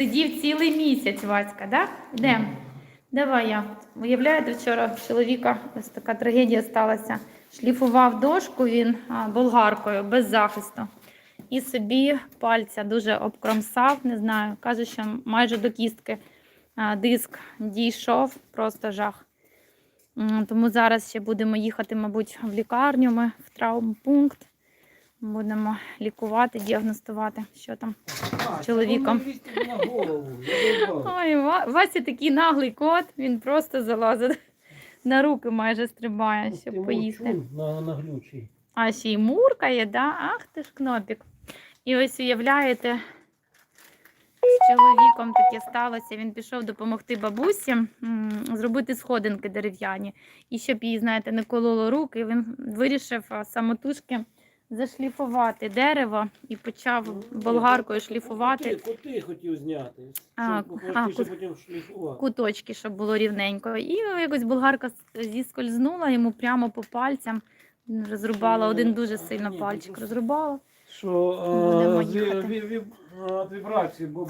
Сидів цілий місяць, Васька, да? Йдемо. Давай я. Уявляєте, вчора в чоловіка ось така трагедія сталася. Шліфував дошку він а, болгаркою без захисту. І собі пальця дуже обкромсав, не знаю. Каже, що майже до кістки а, диск дійшов, просто жах. Тому зараз ще будемо їхати, мабуть, в лікарню, ми в травмпункт. Будемо лікувати, діагностувати, що там. А, чоловіком. на голову. Ой, Вася такий наглий кот, він просто залазить на руки, майже стрибає, Ти щоб поїсти. мовчун На, на. А ще й муркає, да? Ах ти ж кнопік. І ось уявляєте, з чоловіком таке сталося. Він пішов допомогти бабусі зробити сходинки дерев'яні. І щоб їй, знаєте, не кололо руки, він вирішив самотужки зашліфувати дерево і почав болгаркою шліфувати. Кути, кути хотів зняти. А, щоб а, кут- потім шліфувати. куточки, щоб було рівненько. І якось болгарка зіскользнула йому прямо по пальцям. Розрубала один дуже сильно Ні, пальчик. Розрубала. Що Будемо їхати. ві- ві- е, вібрації, бо